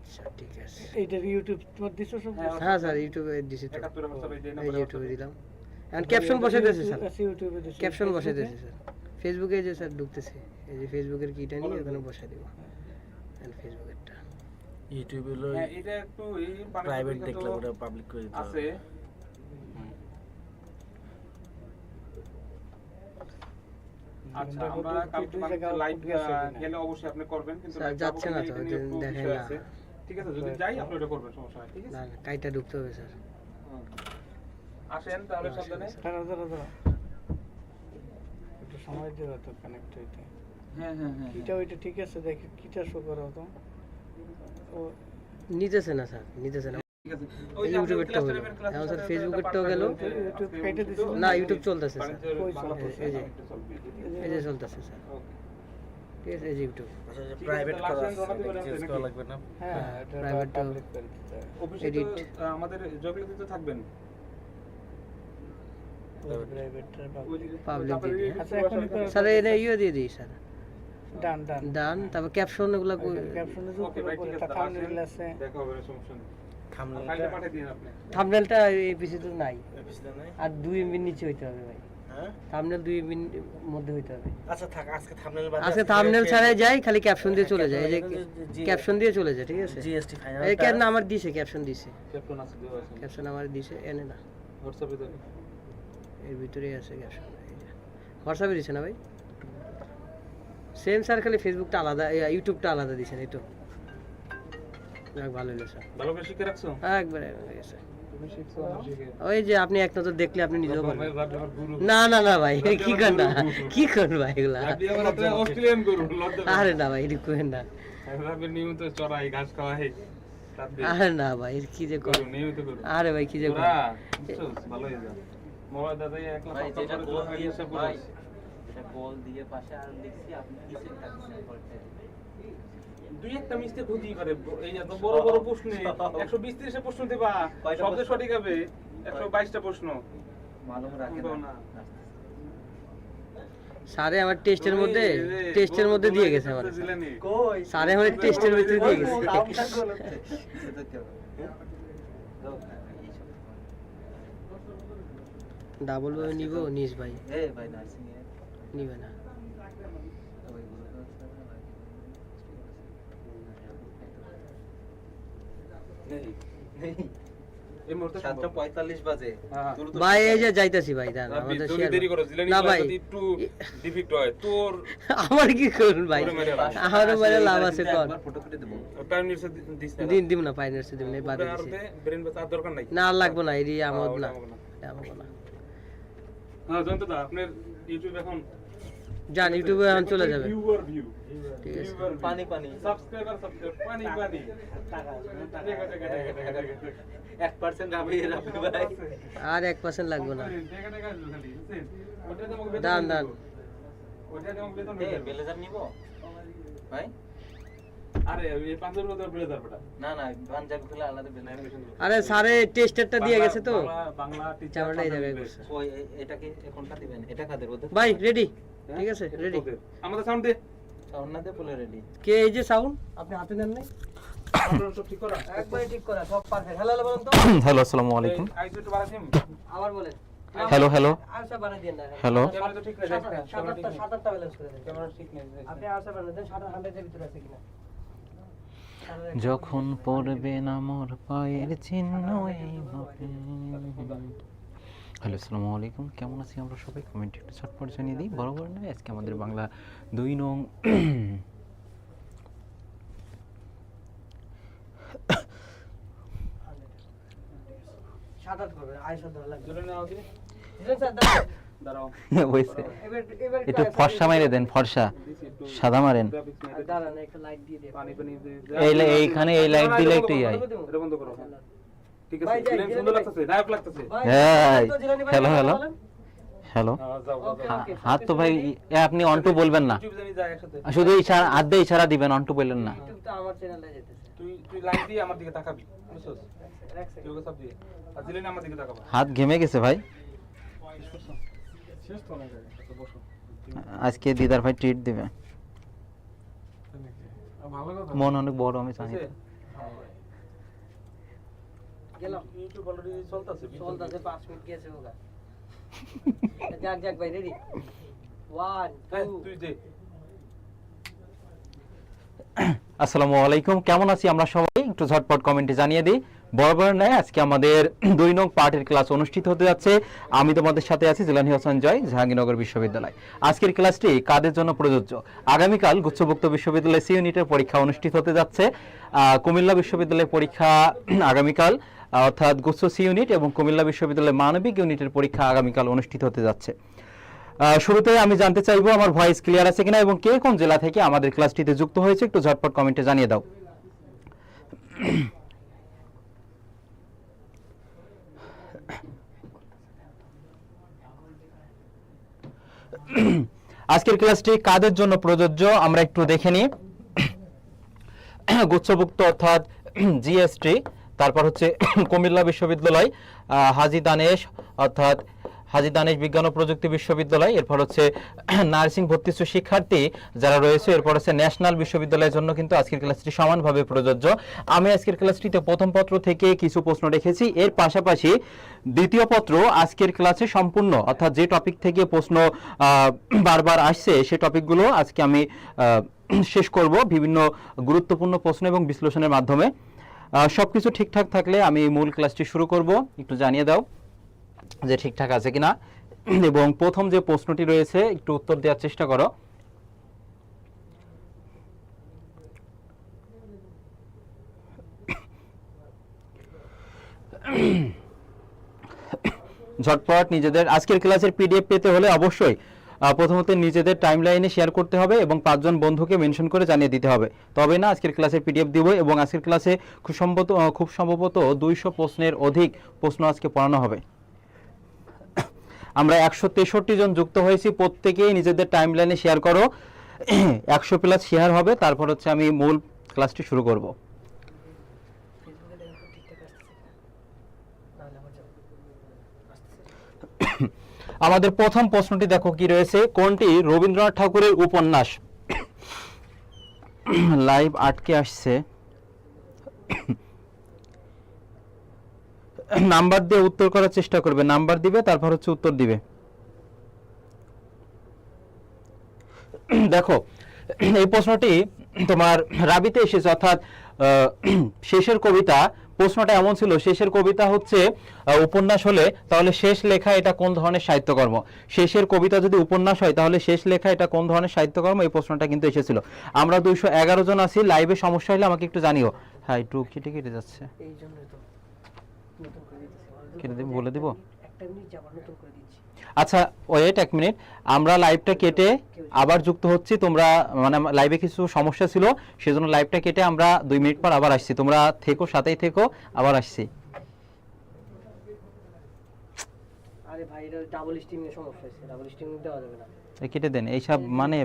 আচ্ছা ঠিক আছে। এইটার ইউটিউব তোমার দিছো সব? হ্যাঁ, স্যার ইউটিউবে দিছি তো। একাত্তর হোয়াটসঅ্যাপে যে এই ইউটিউবে দিলাম। এখন ক্যাপশন বসে দিয়েছে স্যার। ইউটিউবে দিছো। ক্যাপশন বসে দিয়েছে স্যার। ফেসবুকে যে স্যার ঢুকতেছে। এই যে ফেসবুকের কিটা নিয়ে ওখানে বসে দিব। ফেসবুকেরটা ইউটিউবে হলো এটা একটু প্রাইভেট পরীক্ষা ওটা পাবলিক করে দিতে আছে। আমরা কালকে দুই বাড়িতে জায়গায় লাইভ output গেছে কিনা। গেলে অবশ্যই আপনি করবেন কিন্তু যাচ্ছে না তো, দেখেন না। ঠিক আছে যদি যাই আপনি এটা করবেন সমস্যা নাই ঠিক আছে? না না, কাইটা ঢুকতে হবে স্যার। আসেন তাহলে সাবধানে। দাঁড়াও দাঁড়াও দাঁড়াও। একটু সময় দেওয়া তো কানেক্ট হইতে। হ্যাঁ হ্যাঁ হ্যাঁ কিটা ওইটা ঠিক আছে দেখি কিটা শো করো তো। ও। নিতেছে না স্যার নিতেছে না। দিছিল না ইউটিউব চলতেছে স্যার। চলতেছে? এই যে। স্যার. ঠিক আছে এই যে ইউটিউব আচ্ছা প্রাইভেট চেঞ্জ করা লাগবে না? হ্যাঁ এটা private টা- পাবলিক করে দিতে হবে। অফিসে তো, Edit. আহ, আমাদের জগলিতে থাকবেন। ওই প্রাইভেটটা ওই যে- Public তারপরে দিয়ে। এই আচ্ছা, স্যার এটা ইয়ে দিয়ে দিই স্যার। ডান ডান ডান তারপর ক্যাপশন এগুলো ক্যাপশনে যে Okay, উপরে ভাই, ঠিক উপরে আছে, একটা তাহলে thumbnail আসেন। আছে দেখা হবে সমস্যা নেই। থাম্বনেলটা এই আর দুই এমবির নিচে হইতে হবে ভাই। হ্যাঁ থাম্বনেল দুই এমবির মধ্যে হইতে হবে। আচ্ছা থাক আজকে থামনেল বাদ আজকে থাম্বনেল ছাড়াই যাই খালি ক্যাপশন দিয়ে চলে যায় এই যে ক্যাপশন দিয়ে চলে যায় ঠিক আছে? জিএসটি ফাইনাল এই কেন আমার দিছে ক্যাপশন দিছে। ক্যাপ্টেন আছে, ক্যাপশন আমার দিছে এনে না। হোয়াটসঅ্যাপে দেন। এর ভিতরেই আছে ক্যাপশন হোয়াটসঅ্যাপে দিছে না ভাই? সেম স্যার খালি ফেসবুকটা আলাদা ইউটিউবটা আলাদা দিছেন এই তো। ভালো হলো স্যার ভালো করে শিখে রাখছো? একবারে হয়ে গেছে ওই যে আপনি এক নজর দেখলে আপনি নিজেও। না না না ভাই কি কর না কি কর ভাই এগুলা আরে না ভাই করেন না আমি নিয়মিত চড়াই, ঘাস খাওয়াই। আরে না ভাই কি যে কর। আরে ভাই কি যে কর? ভালো হয়ে যা। মোবাইল দাদাই এক লাখ ভাই যেটা জমা দিয়ে পাশে আর লিখছি আপনি কাছে করতে দুই একটা মিস্টেক হতেই পারে এই এত বড় বড় প্রশ্নে একশো বিশ ত্রিশে প্রশ্ন দেবা শব্দ সঠিক হবে একশো বাইশটা প্রশ্ন। মালুম রাখে না। না। আমার টেস্টের মধ্যে টেস্টের মধ্যে দিয়ে গেছে আমার স্যারে আমার টেস্টের ভিতরে দিয়ে গেছে। ডাবল ভাবে নিব নিস ভাই। ভাই নিবে না ওইগুলো তো হচ্ছে না ভাই। নেই। নেই। এই মুহূর্তে সাতটা সম্ভব। পঁয়তাল্লিশ বাজে হ্যাঁ। তুলো তো ভাই এই যে যাইতাছি ভাই না ভাই। একটু defect হয়, তোর আমার কি করুন ভাই? লাভ। আমারও মেরে লাভ আছে কিন্তু কর। একবার ফটো কেটে দেবো। প্রাইমারি দিস না। দিন দিব না দিব না বাদে দরকার নাই। না লাগবো না এরি আমদ না না। হ্যাঁ, জয়ন্ত দা, আপনার ইউটিউব এখন জান ইউটিউবে এখন চলে যাবে। ভিউয়ার ভিউ ঠিক আছে। পানি পানি। সাবস্ক্রাইবার সাবস্ক্রাইব পানি পানি। এক পার্সেন্ট রাবি রাবি ভাই। আর এক পার্সেন্ট লাগবে না। দান, দান। ব্লেজার নিব? ভাই? আরে স্যারে টেস্টেরটা দিয়ে গেছে তো। বাংলা- বাংলা টিচার চামড়া এই জায়গায় করছে ওই এ- এটা কি কোনটা দিবেন? এটা কাদের? ওদের ভাই রেডি ঠিক আছে রেডি আমাদের সাউন্ড দে। অন্যদের বলে রেডি কে এই যে সাউন্ড? আপনি হাতে নেন নাই সব ঠিক করা? একবারে ঠিক করা সব পারফেক্ট হ্যালো হ্যালো বলুন তো। হ্যালো আসসালামু আলাইকুম। একটু আবার বলেন। হ্যালো হ্যালো দেন না। হ্যালো ক্যামেরা তো ঠিক নেই সাত আটটা- সাত আটটা সাত আটটা ব্যালেন্স করে দেন। ক্যামেরা ঠিক নেই আপনি আর সব দেন সাত আট হান্ড্রেডের ভিতরে আছে কিনা। যখন পড়বে না মোর পায়ের চিহ্ন এই হ্যালো আসসালামু আলাইকুম। কেমন আছি আমরা সবাই? কমেন্টে একটু চটপট জানিয়ে দিই। বরাবর নয় আজকে আমাদের বাংলা দুই নং একটু ফর্সা মাইরে দেন ফর্সা। সাদা মারেন। এইখানে এই লাইট দিলে একটু ঠিক আছে সুন্দর লাগতেছে নায়ক লাগতেছে। ভাই হ্যালো, হ্যালো। হ্যালো। হ্যাঁ। হাত তো ভাই এ আপনি অন্টু বলবেন না। শুধু ইশারা হাত দিয়ে ইশারা দিবেন অন্টু বললেন না। আমার চ্যানেলে যেতেছে। তুই তুই লাইন দিয়ে আমার দিকে তাকাবি বুঝছস? এক সেকেন্ড তুই ওকে সব দিয়ে। আর জিলেন আমার দিকে তাকাবা। হাত ঘেমে গেছে ভাই। আচ্ছা বসো। আজকে দিদার ভাই ট্রিট দিবে। মন অনেক বড় আমি জানি। হয়েছে? গেলাম। ইউটিউব অলরেডি চলতেছে চলতেছে পাঁচ মিনিট গেছে ওগা। যাক যাক ভাই রেডি ওয়ান টু তুই দে। আসসালামু আলাইকুম কেমন আছি আমরা সবাই? একটু ঝটপট কমেন্টে জানিয়ে দিই। বরাবর নয় আজকে আমাদের দুই নং পার্টের ক্লাস অনুষ্ঠিত হতে যাচ্ছে। আমি তোমাদের সাথে আছি জিলানি হাসান জয় জাহাঙ্গীরনগর বিশ্ববিদ্যালয়। আজকের ক্লাসটি কাদের জন্য প্রযোজ্য? আগামীকাল গুচ্ছভুক্ত বিশ্ববিদ্যালয় সি ইউনিটের পরীক্ষা অনুষ্ঠিত হতে যাচ্ছে। কুমিল্লা বিশ্ববিদ্যালয়ের পরীক্ষা আগামীকাল। অর্থাৎ গুচ্ছ সি ইউনিট এবং কুমিল্লা বিশ্ববিদ্যালয়ের মানবিক ইউনিটের পরীক্ষা আগামীকাল অনুষ্ঠিত হতে যাচ্ছে। শুরুতে আমি জানতে চাইব আমার ভয়েস ক্লিয়ার আছে কিনা এবং কে কোন জেলা থেকে আমাদের ক্লাসটিতে যুক্ত হয়েছে একটু ঝটপট কমেন্টে জানিয়ে দাও। আজকের ক্লাসটি কাদের জন্য প্রযোজ্য আমরা একটু দেখে নিই। গুচ্ছভুক্ত অর্থাৎ জিএসটি তারপর হচ্ছে কুমিল্লা বিশ্ববিদ্যালয় হাজি দানেশ, অর্থাৎ হাজি দানেশ বিজ্ঞান ও প্রযুক্তি বিশ্ববিদ্যালয়, এরপর হচ্ছে নার্সিং ভর্তিচ্ছু শিক্ষার্থী যারা রয়েছে, এরপর হচ্ছে ন্যাশনাল বিশ্ববিদ্যালয়ের জন্য কিন্তু আজকের ক্লাসটি সমানভাবে প্রযোজ্য। আমি আজকের ক্লাসটিতে প্রথম পত্র থেকে কিছু প্রশ্ন রেখেছি, এর পাশাপাশি দ্বিতীয় পত্র আজকের ক্লাসে সম্পূর্ণ, অর্থাৎ যে টপিক থেকে প্রশ্ন বারবার আসছে, সে টপিকগুলো আজকে আমি শেষ করব বিভিন্ন গুরুত্বপূর্ণ প্রশ্ন এবং বিশ্লেষণের মাধ্যমে। সবকিছু ঠিকঠাক থাকলে আমি মূল ক্লাসটি শুরু করব। একটু জানিয়ে দাও যে ঠিকঠাক আছে কিনা। এবং প্রথম যে প্রশ্নটি রয়েছে, একটু উত্তর দেওয়ার চেষ্টা করো। ঝটপট নিজেদের আজকের ক্লাসের পিডিএফ পেতে হলে অবশ্যই প্রথমত নিজেদের টাইমলাইনে শেয়ার করতে হবে এবং পাঁচজন বন্ধুকে মেনশন করে জানিয়ে দিতে হবে। তবে না, আজকের ক্লাসের পিডিএফ দিব এবং আজকের ক্লাসে খুব সম্ভবত খুব সম্ভবত দুইশো প্রশ্নের অধিক প্রশ্ন আজকে পড়ানো হবে। আমরা একশো তেষট্টি জন যুক্ত হয়েছি, প্রত্যেকেই নিজেদের টাইম লাইনে শেয়ার করো। একশো প্লাস শেয়ার হবে, তারপর হচ্ছে আমি মূল ক্লাসটি শুরু করব ফেসবুকে দেখো ঠিকঠাক আসতেছে নাহলে আমার যাবে আমাদের প্রথম প্রশ্নটি দেখো কি রয়েছে। কোনটি? রবীন্দ্রনাথ ঠাকুরের উপন্যাস। লাইভ আটকে আসছে। নাম্বার দিয়ে উত্তর করার চেষ্টা করবে। নাম্বার দিবে, তারপর হচ্ছে উত্তর দিবে। দেখো, এই প্রশ্নটি তোমার রাবিতে এসেছে, অর্থাৎ শেষের কবিতা প্রশ্নটা এমন ছিল শেষের কবিতা হচ্ছে উপন্যাস হলে তাহলে শেষ লেখা এটা কোন ধরনের সাহিত্যকর্ম? শেষের কবিতা যদি উপন্যাস হয় তাহলে শেষ লেখা এটা কোন ধরনের সাহিত্যকর্ম? এই প্রশ্নটা কিন্তু এসেছিল। আমরা দুইশো এগারো জন আছি লাইভে সমস্যা হলে আমাকে একটু জানিও। হ্যাঁ একটু কেটে কেটে যাচ্ছে। কেটে দিব বলে দিব? একটা মিনিট যাবার নতুন করে দিচ্ছি। আচ্ছা ওয়েট এক মিনিট আমরা লাইভটা কেটে আবার যুক্ত হচ্ছি। তোমরা মানে লাইভে কিছু সমস্যা ছিল সেজন্য লাইভটা কেটে আমরা দুই মিনিট পর আবার আসছি। তোমরা থেকো সাথেই থেকো আবার আসছি। আরে ভাই এটা ডাবল সমস্যা হচ্ছে ডাবল দেওয়া যাবে না। কেটে দেন। এইসব মানে